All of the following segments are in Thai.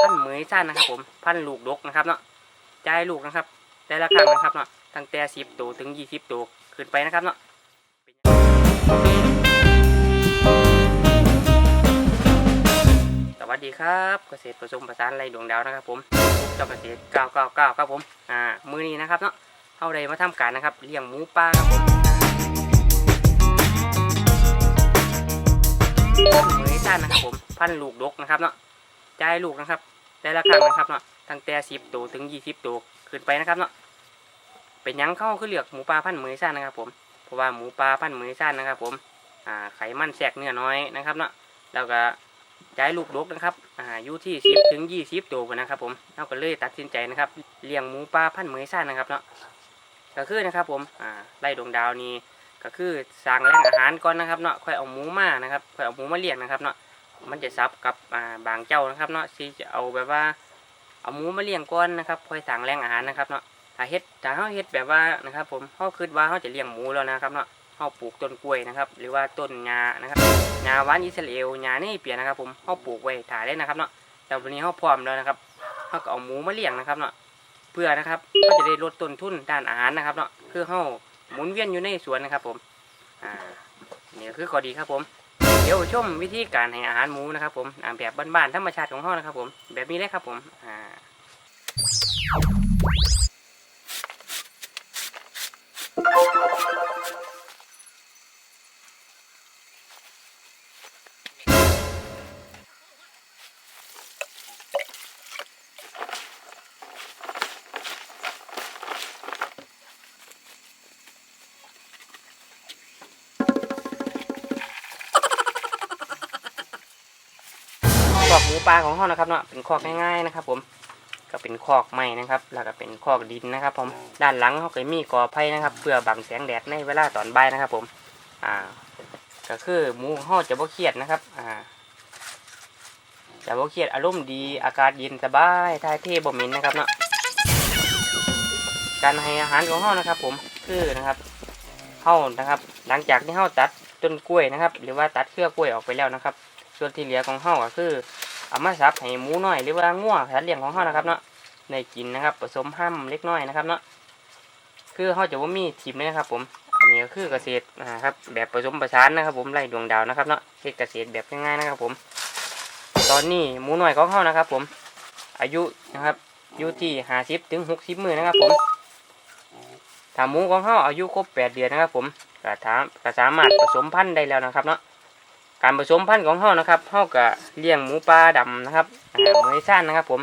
พันเหมยสั้นนะครับ ผมพันลูกดกนะครับเนาะจ่ายลูกนะครับ แต่ละครั้งนะครับเนาะตั้งแต่สิบตัวถึงยี่สิบตัวขึ้นไปนะครับเนาะสวัสดีครับเกษตรผสมผสานไรดวงดาวนะครับ ผมเจ้าเกษตร999ครับผมอ่ามือนี้นะครับเนาะเอาไรมาทำการนะครับเลี้ยงหมูป่าครับผมพันเหมยสั้นนะครับผมพันลูกดกนะครับเนาะ จ่ายลูกนะครับ แต่ละครั้งนะครับเนาะตั้งแต่สิบตัวถึงยี่สิบตัวขึ้นไปนะครับเนาะเป็นยังเข้าคือเลือกหมูปลาพันธุ์เหมยซ่านนะครับ ผมเพราะว่าหมูปลาพันธุ์เหมยซ่านนะครับ ผมอ่าไขมันแทรกเนื้อน้อยนะครับเนาะแล้วก็ย้ายลูกดกนะครับอ่าอยู่ที่สิบถึงยี่สิบตัวนะครับ ผมเราก็เลยตัดสินใจนะครับเลี้ยงหมูปลาพันธุ์เหมยซ่านนะครับเนาะก็คือนะครับ ผมอ่าไล่ดวงดาวนี้ก็คือสั่งแหล่งอาหารก่อนนะครับเนาะค่อยเอาหมูมานะครับค่อยเอาหมูมาเลี้ยงนะครับเนาะ มันจะซับกับบางเจ้านะครับเนาะที่จะเอาแบบว่าเอาหมูมาเลี้ยงก่อนนะครับคอยสั่งแรงอาหารนะครับเนาะถ้าเฮ็ดถ้าเฮาเฮ็ดแบบว่านะครับ ผมเฮาคิดว่าเฮาจะเลี้ยงหมูแล้วนะครับเนาะเฮาปลูกต้นกล้วยนะครับ หรือว่าต้นงานะครับงาหวานอิสราเอลงานี่เปียนะครับ ผมเฮาปลูกไว้ถ่ายได้นะครับเนาะแต่วันนี้เฮาพร้อมแล้วนะครับเฮาก็เอาหมูมาเลี้ยงนะครับเนาะเพื่อนะครับก็จะได้ลดต้นทุนด้านอาหารนะครับเนาะคือเฮาหมุนเวียนอยู่ในสวนนะครับ ผมอ่านี่คือข้อดีครับผม เดี๋ยวชมวิธีการให้อาหารหมูนะครับ ผมแบบบ้านๆธรรมชาติของเรานะครับ ผม แบบนี้เลยครับผมอ่า มูปลาของเรานะครับเนาะเป็นคอกง่ายๆนะครับ ผมก็เป็นคอกไม้นะครับ แล้วก็เป็นคอกดินนะครับ ผมด้านหลังเขาก็มีกอไผ่นะครับ เพื่อบังแสงแดดในเวลาตอนบ่ายนะครับ ผมอ่าก็คือหมูของจะบ่เครียดนะครับอ่าจะบ่เครียดอารมณ์ดีอากาศเย็นสบายทายเทบ่ม็นนะครับเนาะการให้อาหารของเรานะครับ ผมคือนะครับเฮานะครับ หลังจากที่เฮาตัดต้นกล้วยนะครับ หรือว่าตัดเครือกล้วยออกไปแล้วนะครับ ส่วนที่เหลือของเฮาก็คือ เอามาสับให้หมูน้อยหรือว่างัวงสัตว์เลี้ยงของเฮานะครับเนาะในกินนะครับ ผสมห้ำเล็กน้อยนะครับเนาะคือเฮาจะว่ามีทิมเลยนะครับ ผมอันนี้ก็คือเกษตรนะครับ แบบผสมผสานนะครับ ผมไล่ดวงดาวนะครับเนาะเฮ็ดเกษตรแบบง่ายๆนะครับ ผม ตอนนี้หมูน้อยของเฮานะครับ ผม อายุนะครับอยู่ที่ห้าสิบถึงหกสิบมือนะครับ ผมถ้าหมูของเฮาอายุครบแปดเดือนนะครับ ผมก็ถามก็สามารถผสมพันธุ์ได้แล้วนะครับเนาะ การผสมพันธุ์ของเฮานะครับเฮาก็เลี้ยงหมูปลาดำนะครับหมูไซ่านนะครับ ผม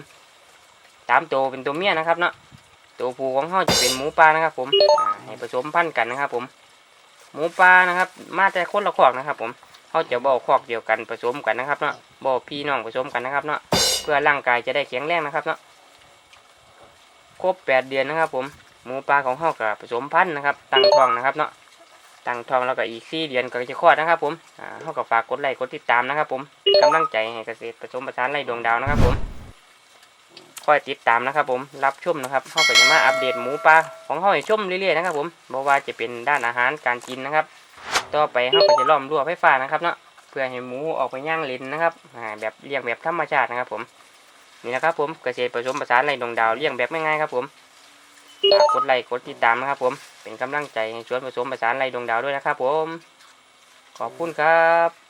สามตัวเป็นตัวเมียนะครับเนาะตัวผู้ของเฮาจะเป็นหมูปลานะครับ ผมให้ผสมพันธุ์กันนะครับ ผม หมูปลานะครับ มาแต่คนละคอกนะครับ ผมเฮาจะบ่อาคอกเดียวกันผสมกันนะครับเนาะบ่พี่น้องผสมกันนะครับเนาะเพื่อร่างกายจะได้แข็งแรงนะครับเนาะครบแปดเดือนนะครับ ผมหมูปลาของเฮาก็ผสมพันธุ์นะครับ ตั้งท้องนะครับเนาะ ตั้งทองแล้วก็อีกสี่เดือนก็จะคลอดนะครับผมอ่าเขาก็ฝากกดไลค์กดติดตามนะครับผมกำลังใจให้เกษตรผสมผสานไร่ดวงดาวนะครับผมคอยติดตามนะครับผมรับชมนะครับเขาก็จะมาอัปเดตหมูปลาของเขาให้ชมเรื่อยๆนะครับผมบอกว่าจะเป็นด้านอาหารการกินนะครับ ต่อไปเขาก็จะล้อมรั้วไฟฟ้านะครับเนาะเพื่อให้หมูออกไปย่างเลนนะครับแบบเลี้ยงแบบธรรมชาตินะครับผมนี่นะครับผมเกษตรผสมผสานไร่ดวงดาวเลี้ยงแบบง่ายๆครับผมฝากกดไลค์กดติดตามนะครับผม เป็นกำลังใจให้ชวนผสมประสานไรดวงดาวด้วยนะครับผม ขอบคุณครับ